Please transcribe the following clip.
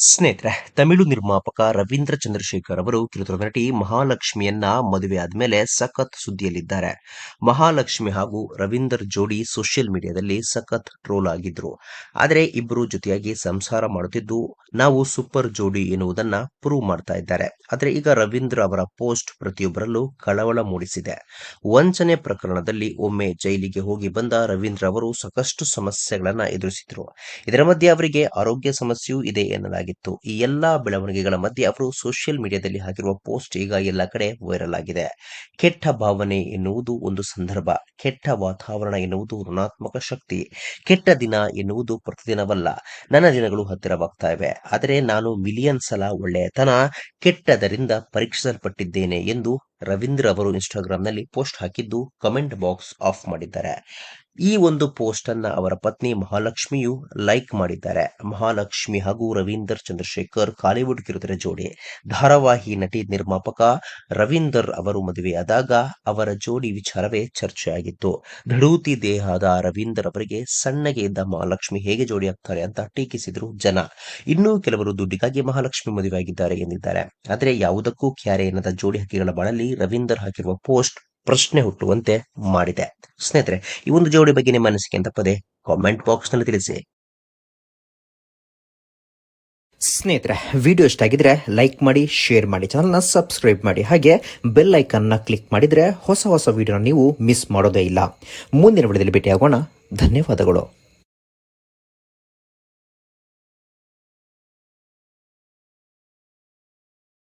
ಸ್ನೇಹಿತರೆ, ತಮಿಳು ನಿರ್ಮಾಪಕ ರವೀಂದ್ರ ಚಂದ್ರಶೇಖರ್ ಅವರು ಕಿರುತೆರೆ ನಟಿ ಮಹಾಲಕ್ಷ್ಮಿಯನ್ನ ಮದುವೆ ಆದ್ಮೇಲೆ ಸಖತ್ ಸುದ್ದಿಯಲ್ಲಿದ್ದಾರೆ. ಮಹಾಲಕ್ಷ್ಮಿ ಹಾಗೂ ರವೀಂದರ್ ಜೋಡಿ ಸೋಷಿಯಲ್ ಮೀಡಿಯಾದಲ್ಲಿ ಸಖತ್ ಟ್ರೋಲ್ ಆಗಿದ್ರು. ಆದರೆ ಇಬ್ಬರು ಜೊತೆಯಾಗಿ ಸಂಸಾರ ಮಾಡುತ್ತಿದ್ದು, ನಾವು ಸೂಪರ್ ಜೋಡಿ ಎನ್ನುವುದನ್ನ ಪ್ರೂವ್ ಮಾಡ್ತಾ ಇದ್ದಾರೆ. ಆದರೆ ಈಗ ರವೀಂದ್ರ ಅವರ ಪೋಸ್ಟ್ ಪ್ರತಿಯೊಬ್ಬರಲ್ಲೂ ಕಳವಳ ಮೂಡಿಸಿದೆ. ವಂಚನೆ ಪ್ರಕರಣದಲ್ಲಿ ಒಮ್ಮೆ ಜೈಲಿಗೆ ಹೋಗಿ ಬಂದ ರವೀಂದ್ರ ಅವರು ಸಾಕಷ್ಟು ಸಮಸ್ಯೆಗಳನ್ನ ಎದುರಿಸಿದ್ರು. ಇದರ ಮಧ್ಯೆ ಅವರಿಗೆ ಆರೋಗ್ಯ ಸಮಸ್ಯೆಯೂ ಇದೆ ಎನ್ನಲಾಗಿತ್ತು ಈ ಎಲ್ಲಾ ಬೆಳವಣಿಗೆಗಳ ಮಧ್ಯೆ ಅವರು ಸೋಷಿಯಲ್ ಮೀಡಿಯಾದಲ್ಲಿ ಹಾಕಿರುವ ಪೋಸ್ಟ್ ಈಗ ಎಲ್ಲ ಕಡೆ ವೈರಲ್ ಆಗಿದೆ. ಕೆಟ್ಟ ಭಾವನೆ ಎನ್ನುವುದು ಒಂದು ಸಂದರ್ಭ. ಕೆಟ್ಟ ವಾತಾವರಣ ಎನ್ನುವುದು ಋಣಾತ್ಮಕ ಶಕ್ತಿ. ಕೆಟ್ಟ ದಿನ ಎನ್ನುವುದು ಪ್ರತಿದಿನವಲ್ಲ. ನನ್ನ ದಿನಗಳು ಹತ್ತಿರವಾಗ್ತಾ ಇವೆ. ಆದರೆ ನಾನು ಮಿಲಿಯನ್ ಸಲ ಒಳ್ಳೆಯತನ, ಕೆಟ್ಟದರಿಂದ ಪರೀಕ್ಷಿಸಲ್ಪಟ್ಟಿದ್ದೇನೆ ಎಂದು ರವೀಂದ್ರ ಅವರು ಇನ್ಸ್ಟಾಗ್ರಾಂನಲ್ಲಿ ಪೋಸ್ಟ್ ಹಾಕಿದ್ದು ಕಮೆಂಟ್ ಬಾಕ್ಸ್ ಆಫ್ ಮಾಡಿದ್ದಾರೆ. ಈ ಒಂದು ಪೋಸ್ಟ್ ಅನ್ನ ಅವರ ಪತ್ನಿ ಮಹಾಲಕ್ಷ್ಮಿಯು ಲೈಕ್ ಮಾಡಿದ್ದಾರೆ. ಮಹಾಲಕ್ಷ್ಮಿ ಹಾಗೂ ರವೀಂದರ್ ಚಂದ್ರಶೇಖರ್ ಕಾಲಿವುಡ್ ಕಿರುತೆರೆ ಜೋಡಿ ಧಾರಾವಾಹಿ ನಟಿ ನಿರ್ಮಾಪಕ ರವೀಂದರ್ ಅವರು ಮದುವೆಯಾದಾಗ ಅವರ ಜೋಡಿ ವಿಚಾರವೇ ಚರ್ಚೆಯಾಗಿತ್ತು. ಧಡೂತಿ ದೇಹದ ರವೀಂದರ್ ಅವರಿಗೆ ಸಣ್ಣಗೆ ಇದ್ದ ಮಹಾಲಕ್ಷ್ಮಿ ಹೇಗೆ ಜೋಡಿ ಆಗ್ತಾರೆ ಅಂತ ಟೀಕಿಸಿದ್ರು ಜನ. ಇನ್ನೂ ಕೆಲವರು ದುಡ್ಡಿಗಾಗಿ ಮಹಾಲಕ್ಷ್ಮಿ ಮದುವೆಯಾಗಿದ್ದಾರೆ ಎಂದಿದ್ದಾರೆ. ಆದರೆ ಯಾವುದಕ್ಕೂ ಕ್ಯಾರೆ ಎನ್ನದ ಜೋಡಿ ಹಕ್ಕಿಗಳ ಬಾಳಲ್ಲಿ. ರವೀಂದರ್ ಹಾಕಿರುವ ಪೋಸ್ಟ್ ಪ್ರಶ್ನೆ ಹುಟ್ಟುವಂತೆ ಮಾಡಿದೆ. ಸ್ನೇಹಿತರೆ, ಈ ಒಂದು ಜೋಡಿ ಬಗ್ಗೆ ನಿಮ್ಮ ಅನಿಸಿಕೆ ಅಂತ ಪದೇ ಕಾಮೆಂಟ್ ಬಾಕ್ಸ್ನಲ್ಲಿ ತಿಳಿಸಿ. ಸ್ನೇಹಿತರೆ ವಿಡಿಯೋ ಇಷ್ಟ ಆಗಿದ್ರೆ ಲೈಕ್ ಮಾಡಿ ಶೇರ್ ಮಾಡಿ ಚಾನಲ್ನ ಸಬ್ಸ್ಕ್ರೈಬ್ ಮಾಡಿ, ಹಾಗೆ ಬೆಲ್ ಐಕನ್ನ ಕ್ಲಿಕ್ ಮಾಡಿದ್ರೆ ಹೊಸ ಹೊಸ ವಿಡಿಯೋನ ನೀವು ಮಿಸ್ ಮಾಡೋದೇ ಇಲ್ಲ. ಮುಂದಿನ ವಿಡಿಯೋದಲ್ಲಿ ಭೇಟಿಯಾಗೋಣ. ಧನ್ಯವಾದಗಳು.